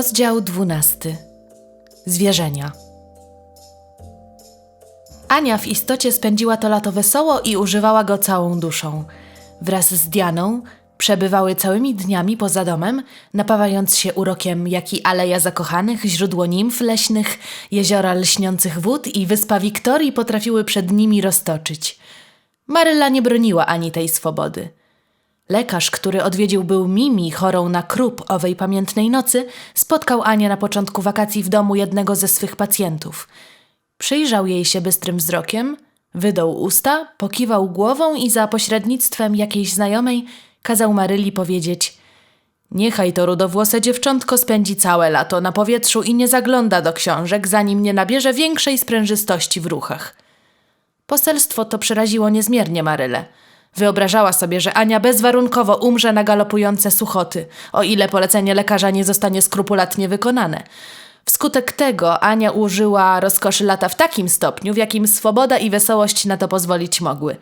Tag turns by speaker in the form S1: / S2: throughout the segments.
S1: Rozdział dwunasty. Zwierzenia. Ania w istocie spędziła to lato wesoło i używała go całą duszą. Wraz z Dianą przebywały całymi dniami poza domem, napawając się urokiem jak i aleja zakochanych, źródło nimf leśnych, jeziora lśniących wód i wyspa Wiktorii potrafiły przed nimi roztoczyć. Maryla nie broniła ani tej swobody. Lekarz, który odwiedził był Mimi, chorą na krup owej pamiętnej nocy, spotkał Anię na początku wakacji w domu jednego ze swych pacjentów. Przyjrzał jej się bystrym wzrokiem, wydął usta, pokiwał głową i za pośrednictwem jakiejś znajomej kazał Maryli powiedzieć Niechaj to rudowłose dziewczątko spędzi całe lato na powietrzu i nie zagląda do książek, zanim nie nabierze większej sprężystości w ruchach. Poselstwo to przeraziło niezmiernie Marylę. Wyobrażała sobie, że Ania bezwarunkowo umrze na galopujące suchoty, o ile polecenie lekarza nie zostanie skrupulatnie wykonane. Wskutek tego Ania użyła rozkoszy lata w takim stopniu, w jakim swoboda i wesołość na to pozwolić mogły.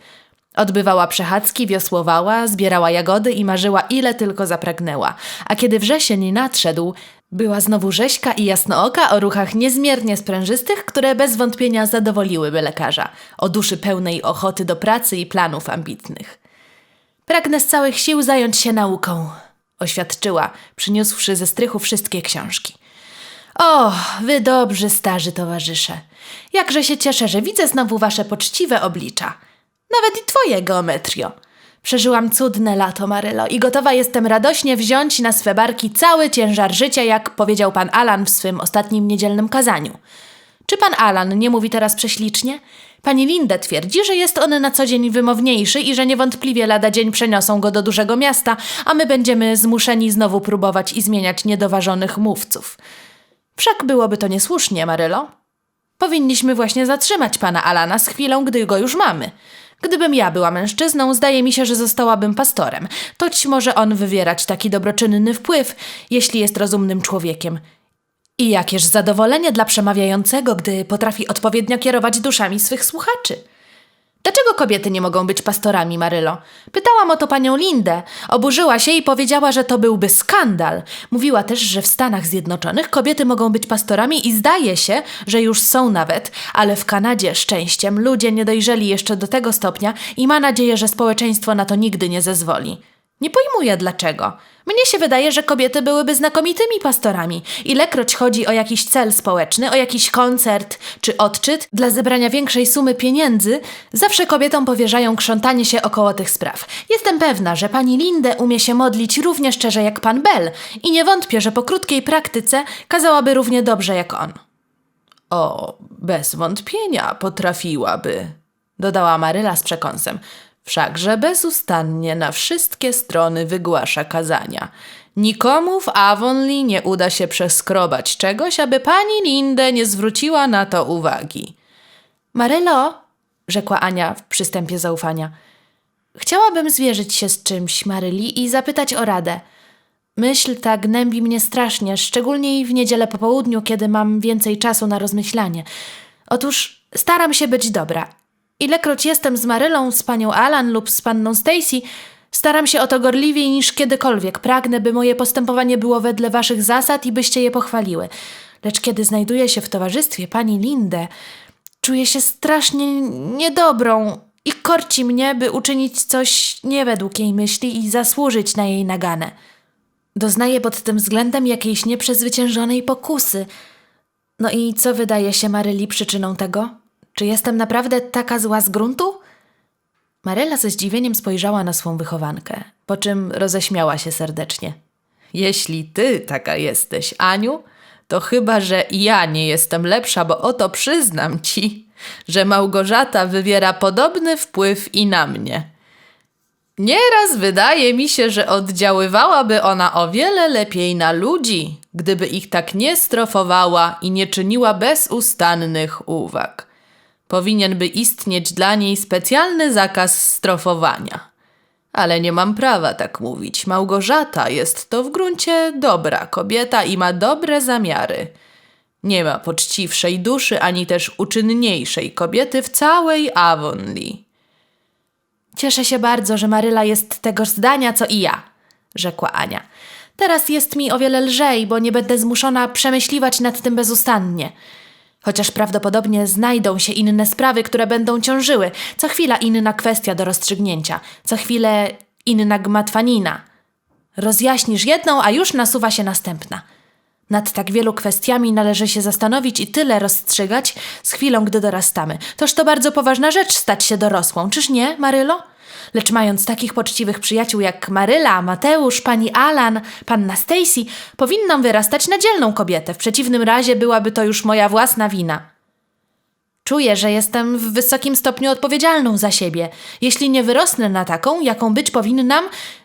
S1: Odbywała przechadzki, wiosłowała, zbierała jagody i marzyła ile tylko zapragnęła. A kiedy wrzesień nadszedł, była znowu rzeźka i jasnooka o ruchach niezmiernie sprężystych, które bez wątpienia zadowoliłyby lekarza, o duszy pełnej ochoty do pracy i planów ambitnych. Pragnę z całych sił zająć się nauką, oświadczyła, przyniósłszy ze strychu wszystkie książki. O, wy dobrzy starzy towarzysze. Jakże się cieszę, że widzę znowu wasze poczciwe oblicza. Nawet i twoje, geometrio. Przeżyłam cudne lato, Marylo, i gotowa jestem radośnie wziąć na swe barki cały ciężar życia, jak powiedział pan Alan w swym ostatnim niedzielnym kazaniu. Czy pan Alan nie mówi teraz prześlicznie? Pani Linda twierdzi, że jest on na co dzień wymowniejszy i że niewątpliwie lada dzień przeniosą go do dużego miasta, a my będziemy zmuszeni znowu próbować i zmieniać niedoważonych mówców. Wszak byłoby to niesłusznie, Marylo. Powinniśmy właśnie zatrzymać pana Alana z chwilą, gdy go już mamy. Gdybym ja była mężczyzną, zdaje mi się, że zostałabym pastorem. Toć może on wywierać taki dobroczynny wpływ, jeśli jest rozumnym człowiekiem. I jakież zadowolenie dla przemawiającego, gdy potrafi odpowiednio kierować duszami swych słuchaczy. Dlaczego kobiety nie mogą być pastorami, Marylo? Pytałam o to panią Lindę. Oburzyła się i powiedziała, że to byłby skandal. Mówiła też, że w Stanach Zjednoczonych kobiety mogą być pastorami i zdaje się, że już są nawet, ale w Kanadzie szczęściem ludzie nie dojrzeli jeszcze do tego stopnia i ma nadzieję, że społeczeństwo na to nigdy nie zezwoli. Nie pojmuję dlaczego. Mnie się wydaje, że kobiety byłyby znakomitymi pastorami. Ilekroć chodzi o jakiś cel społeczny, o jakiś koncert czy odczyt dla zebrania większej sumy pieniędzy, zawsze kobietom powierzają krzątanie się około tych spraw. Jestem pewna, że pani Lindę umie się modlić równie szczerze jak pan Bell i nie wątpię, że po krótkiej praktyce kazałaby równie dobrze jak on. O, bez wątpienia potrafiłaby, dodała Maryla z przekąsem. Wszakże bezustannie na wszystkie strony wygłasza kazania. Nikomu w Avonlea nie uda się przeskrobać czegoś, aby pani Lindę nie zwróciła na to uwagi. Marylo, rzekła Ania w przystępie zaufania, chciałabym zwierzyć się z czymś Maryli i zapytać o radę. Myśl ta gnębi mnie strasznie, szczególnie w niedzielę po południu, kiedy mam więcej czasu na rozmyślanie. Otóż staram się być dobra Ilekroć jestem z Marylą, z panią Alan lub z panną Stacy, staram się o to gorliwiej niż kiedykolwiek. Pragnę, by moje postępowanie było wedle waszych zasad i byście je pochwaliły. Lecz kiedy znajduję się w towarzystwie pani Lindę, czuję się strasznie niedobrą i korci mnie, by uczynić coś nie według jej myśli i zasłużyć na jej naganę. Doznaję pod tym względem jakiejś nieprzezwyciężonej pokusy. No i co wydaje się Maryli przyczyną tego? Czy jestem naprawdę taka zła z gruntu? Marela ze zdziwieniem spojrzała na swą wychowankę, po czym roześmiała się serdecznie. Jeśli ty taka jesteś, Aniu, to chyba, że ja nie jestem lepsza, bo oto przyznam ci, że Małgorzata wywiera podobny wpływ i na mnie. Nieraz wydaje mi się, że oddziaływałaby ona o wiele lepiej na ludzi, gdyby ich tak nie strofowała i nie czyniła bezustannych uwag powinien by istnieć dla niej specjalny zakaz strofowania. Ale nie mam prawa tak mówić. Małgorzata jest to w gruncie dobra kobieta i ma dobre zamiary. Nie ma poczciwszej duszy ani też uczynniejszej kobiety w całej Avonlea. Cieszę się bardzo, że Maryla jest tegoż zdania, co i ja, rzekła Ania. Teraz jest mi o wiele lżej, bo nie będę zmuszona przemyśliwać nad tym bezustannie. Chociaż prawdopodobnie znajdą się inne sprawy, które będą ciążyły. Co chwila inna kwestia do rozstrzygnięcia. Co chwilę inna gmatwanina. Rozjaśnisz jedną, a już nasuwa się następna. Nad tak wielu kwestiami należy się zastanowić i tyle rozstrzygać z chwilą, gdy dorastamy. Toż to bardzo poważna rzecz stać się dorosłą, czyż nie, Marylo? Lecz mając takich poczciwych przyjaciół jak Maryla, Mateusz, pani Alan, panna Stacy, powinnam wyrastać na dzielną kobietę. W przeciwnym razie byłaby to już moja własna wina. Czuję, że jestem w wysokim stopniu odpowiedzialną za siebie. Jeśli nie wyrosnę na taką, jaką być powinnam,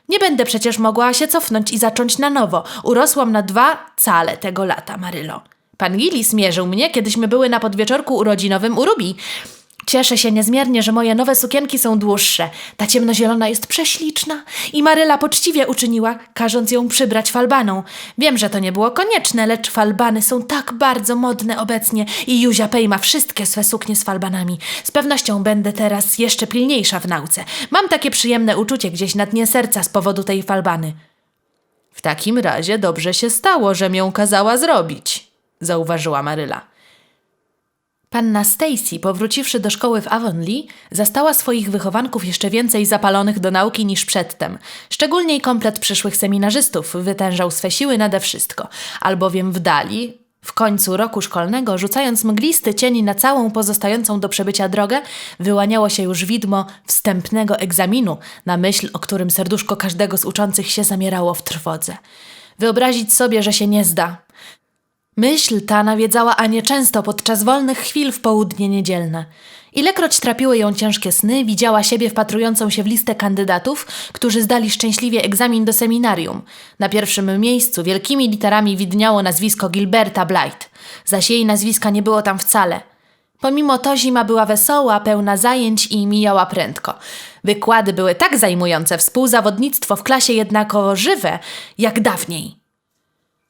S1: nie będę przecież mogła się cofnąć i zacząć na nowo. Urosłam na dwa cale tego lata, Marylo. Pan Gillis mierzył mnie, kiedyśmy były na podwieczorku urodzinowym u Ruby. Cieszę się niezmiernie, że moje nowe sukienki są dłuższe. Ta ciemnozielona jest prześliczna i Maryla poczciwie uczyniła, każąc ją przybrać falbaną. Wiem, że to nie było konieczne, lecz falbany są tak bardzo modne obecnie i Juzia Pej ma wszystkie swe suknie z falbanami. Z pewnością będę teraz jeszcze pilniejsza w nauce. Mam takie przyjemne uczucie gdzieś na dnie serca z powodu tej falbany. W takim razie dobrze się stało, że ją kazała zrobić, zauważyła Maryla. Panna Stacy, powróciwszy do szkoły w Avonlea, zastała swoich wychowanków jeszcze więcej zapalonych do nauki niż przedtem. Szczególnie komplet przyszłych seminarzystów wytężał swe siły nade wszystko, albowiem w dali, w końcu roku szkolnego, rzucając mglisty cień na całą pozostającą do przebycia drogę, wyłaniało się już widmo wstępnego egzaminu, na myśl o którym serduszko każdego z uczących się zamierało w trwodze. Wyobrazić sobie, że się nie zda, Myśl ta nawiedzała Anię często podczas wolnych chwil w południe niedzielne. Ilekroć trapiły ją ciężkie sny, widziała siebie wpatrującą się w listę kandydatów, którzy zdali szczęśliwie egzamin do seminarium. Na pierwszym miejscu wielkimi literami widniało nazwisko Gilberta Blight, zaś jej nazwiska nie było tam wcale. Pomimo to zima była wesoła, pełna zajęć i mijała prędko. Wykłady były tak zajmujące, współzawodnictwo w klasie jednakowo żywe, jak dawniej.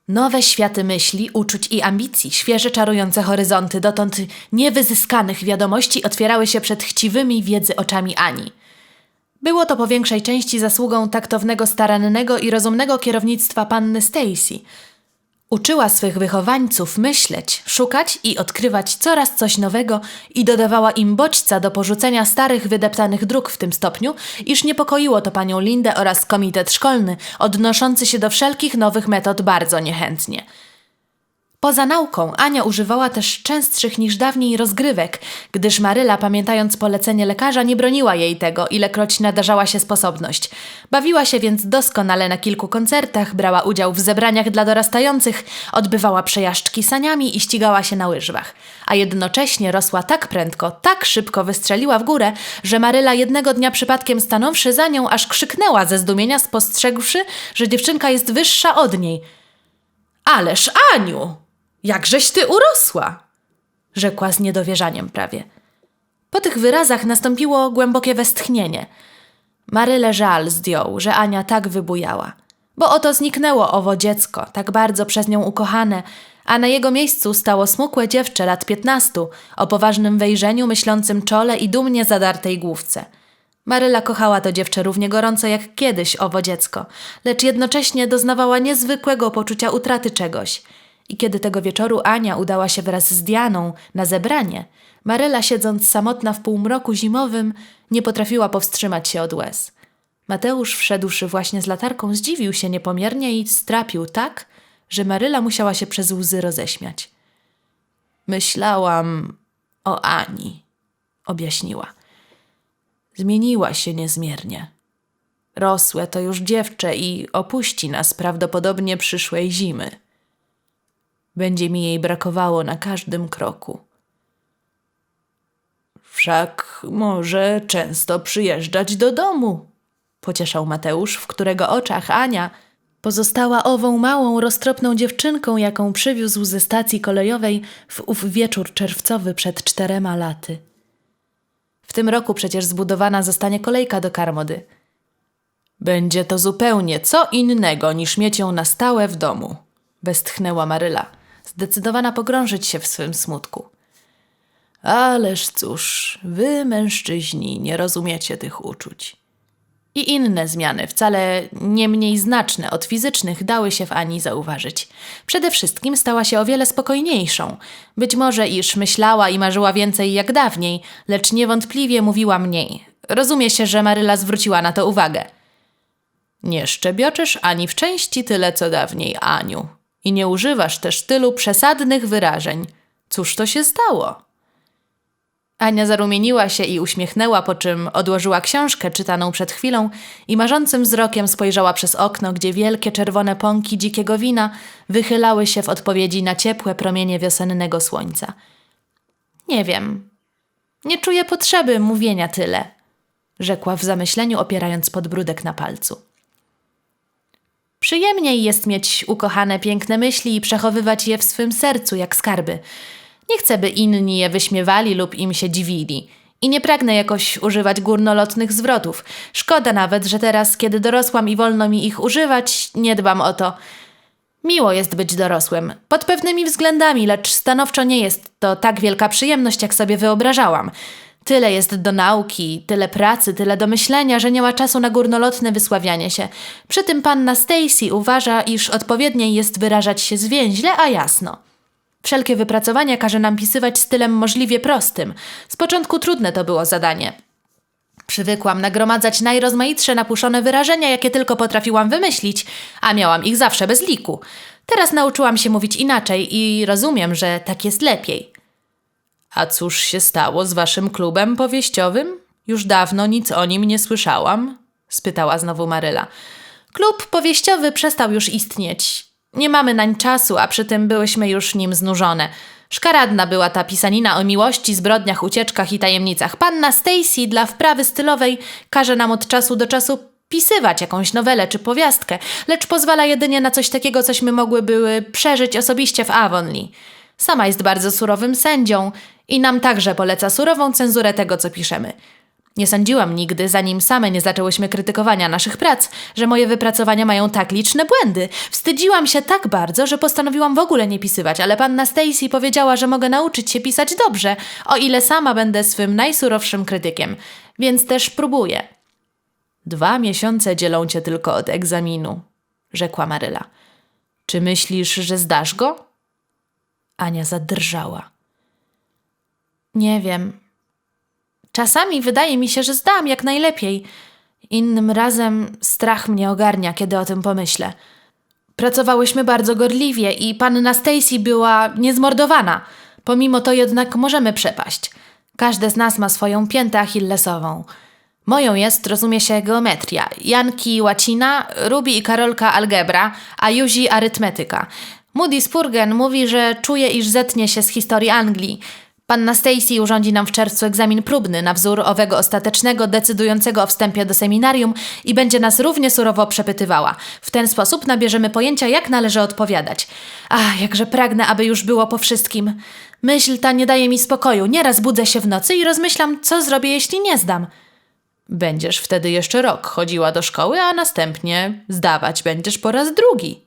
S1: Nowe światy myśli, uczuć i ambicji, świeże czarujące horyzonty dotąd niewyzyskanych wiadomości otwierały się przed chciwymi wiedzy oczami Ani. Było to po większej części zasługą taktownego, starannego i rozumnego kierownictwa panny Stacy – Uczyła swych wychowańców myśleć, szukać i odkrywać coraz coś nowego i dodawała im bodźca do porzucenia starych, wydeptanych dróg w tym stopniu, iż niepokoiło to panią Lindę oraz komitet szkolny, odnoszący się do wszelkich nowych metod bardzo niechętnie – Poza nauką Ania używała też częstszych niż dawniej rozgrywek, gdyż Maryla, pamiętając polecenie lekarza, nie broniła jej tego, ilekroć nadarzała się sposobność. Bawiła się więc doskonale na kilku koncertach, brała udział w zebraniach dla dorastających, odbywała przejażdżki saniami i ścigała się na łyżwach. A jednocześnie rosła tak prędko, tak szybko wystrzeliła w górę, że Maryla jednego dnia przypadkiem stanąwszy za nią, aż krzyknęła ze zdumienia, spostrzegłszy, że dziewczynka jest wyższa od niej. Ależ Aniu! Jakżeś ty urosła! rzekła z niedowierzaniem prawie. Po tych wyrazach nastąpiło głębokie westchnienie. Maryle żal zdjął, że Ania tak wybujała. Bo oto zniknęło owo dziecko, tak bardzo przez nią ukochane, a na jego miejscu stało smukłe dziewczę lat piętnastu, o poważnym wejrzeniu, myślącym czole i dumnie zadartej główce. Maryla kochała to dziewczę równie gorąco jak kiedyś owo dziecko, lecz jednocześnie doznawała niezwykłego poczucia utraty czegoś – i kiedy tego wieczoru Ania udała się wraz z Dianą na zebranie, Maryla, siedząc samotna w półmroku zimowym, nie potrafiła powstrzymać się od łez. Mateusz, wszedłszy właśnie z latarką, zdziwił się niepomiernie i strapił tak, że Maryla musiała się przez łzy roześmiać. Myślałam o Ani, objaśniła. Zmieniła się niezmiernie. Rosłe to już dziewczę i opuści nas prawdopodobnie przyszłej zimy. Będzie mi jej brakowało na każdym kroku. Wszak może często przyjeżdżać do domu, pocieszał Mateusz, w którego oczach Ania pozostała ową małą, roztropną dziewczynką, jaką przywiózł ze stacji kolejowej w ów wieczór czerwcowy przed czterema laty. W tym roku przecież zbudowana zostanie kolejka do Karmody. Będzie to zupełnie co innego niż mieć ją na stałe w domu, westchnęła Maryla zdecydowana pogrążyć się w swym smutku. Ależ cóż, wy mężczyźni nie rozumiecie tych uczuć. I inne zmiany, wcale nie mniej znaczne od fizycznych, dały się w Ani zauważyć. Przede wszystkim stała się o wiele spokojniejszą. Być może iż myślała i marzyła więcej jak dawniej, lecz niewątpliwie mówiła mniej. Rozumie się, że Maryla zwróciła na to uwagę. Nie szczebioczesz ani w części tyle co dawniej, Aniu. I nie używasz też tylu przesadnych wyrażeń. Cóż to się stało? Ania zarumieniła się i uśmiechnęła, po czym odłożyła książkę czytaną przed chwilą i marzącym wzrokiem spojrzała przez okno, gdzie wielkie czerwone pąki dzikiego wina wychylały się w odpowiedzi na ciepłe promienie wiosennego słońca. Nie wiem. Nie czuję potrzeby mówienia tyle, rzekła w zamyśleniu, opierając podbródek na palcu. Przyjemniej jest mieć ukochane piękne myśli i przechowywać je w swym sercu jak skarby. Nie chcę, by inni je wyśmiewali lub im się dziwili. I nie pragnę jakoś używać górnolotnych zwrotów. Szkoda nawet, że teraz, kiedy dorosłam i wolno mi ich używać, nie dbam o to. Miło jest być dorosłym, pod pewnymi względami, lecz stanowczo nie jest to tak wielka przyjemność, jak sobie wyobrażałam. Tyle jest do nauki, tyle pracy, tyle do myślenia, że nie ma czasu na górnolotne wysławianie się. Przy tym panna Stacy uważa, iż odpowiedniej jest wyrażać się zwięźle, a jasno. Wszelkie wypracowania każe nam pisywać stylem możliwie prostym. Z początku trudne to było zadanie. Przywykłam nagromadzać najrozmaitsze napuszone wyrażenia, jakie tylko potrafiłam wymyślić, a miałam ich zawsze bez liku. Teraz nauczyłam się mówić inaczej i rozumiem, że tak jest lepiej. A cóż się stało z waszym klubem powieściowym? Już dawno nic o nim nie słyszałam, spytała znowu Maryla. Klub powieściowy przestał już istnieć. Nie mamy nań czasu, a przy tym byłyśmy już nim znużone. Szkaradna była ta pisanina o miłości, zbrodniach, ucieczkach i tajemnicach. Panna Stacy dla wprawy stylowej każe nam od czasu do czasu pisywać jakąś nowelę czy powiastkę, lecz pozwala jedynie na coś takiego, cośmy mogły były przeżyć osobiście w Avonlea. Sama jest bardzo surowym sędzią i nam także poleca surową cenzurę tego, co piszemy. Nie sądziłam nigdy, zanim same nie zaczęłyśmy krytykowania naszych prac, że moje wypracowania mają tak liczne błędy. Wstydziłam się tak bardzo, że postanowiłam w ogóle nie pisywać, ale panna Stacy powiedziała, że mogę nauczyć się pisać dobrze, o ile sama będę swym najsurowszym krytykiem. Więc też próbuję. Dwa miesiące dzielą cię tylko od egzaminu, rzekła Maryla. Czy myślisz, że zdasz go? Ania zadrżała. Nie wiem. Czasami wydaje mi się, że zdałam jak najlepiej. Innym razem strach mnie ogarnia, kiedy o tym pomyślę. Pracowałyśmy bardzo gorliwie i panna Stacy była niezmordowana. Pomimo to jednak możemy przepaść. Każde z nas ma swoją piętę achillesową. Moją jest, rozumie się, geometria. Janki łacina, Ruby i Karolka algebra, a Juzi arytmetyka. Moody Spurgen mówi, że czuje, iż zetnie się z historii Anglii. Panna Stacy urządzi nam w czerwcu egzamin próbny na wzór owego ostatecznego, decydującego o wstępie do seminarium i będzie nas równie surowo przepytywała. W ten sposób nabierzemy pojęcia, jak należy odpowiadać. Ach, jakże pragnę, aby już było po wszystkim. Myśl ta nie daje mi spokoju. Nieraz budzę się w nocy i rozmyślam, co zrobię, jeśli nie zdam. Będziesz wtedy jeszcze rok chodziła do szkoły, a następnie zdawać będziesz po raz drugi,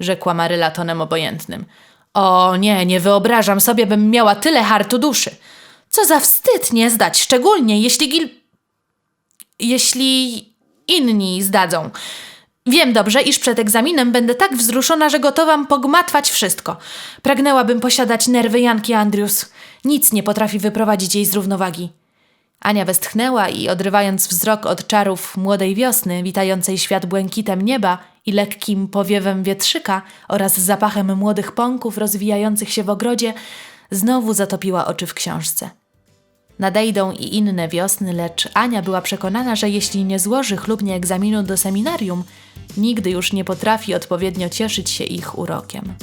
S1: rzekła Maryla tonem obojętnym. O nie, nie wyobrażam sobie, bym miała tyle hartu duszy. Co za wstyd nie zdać, szczególnie jeśli gil... jeśli inni zdadzą. Wiem dobrze, iż przed egzaminem będę tak wzruszona, że gotowam pogmatwać wszystko. Pragnęłabym posiadać nerwy Janki Andrews. Nic nie potrafi wyprowadzić jej z równowagi. Ania westchnęła i odrywając wzrok od czarów młodej wiosny, witającej świat błękitem nieba i lekkim powiewem wietrzyka oraz zapachem młodych pąków rozwijających się w ogrodzie, znowu zatopiła oczy w książce. Nadejdą i inne wiosny, lecz Ania była przekonana, że jeśli nie złoży chlubnie egzaminu do seminarium, nigdy już nie potrafi odpowiednio cieszyć się ich urokiem.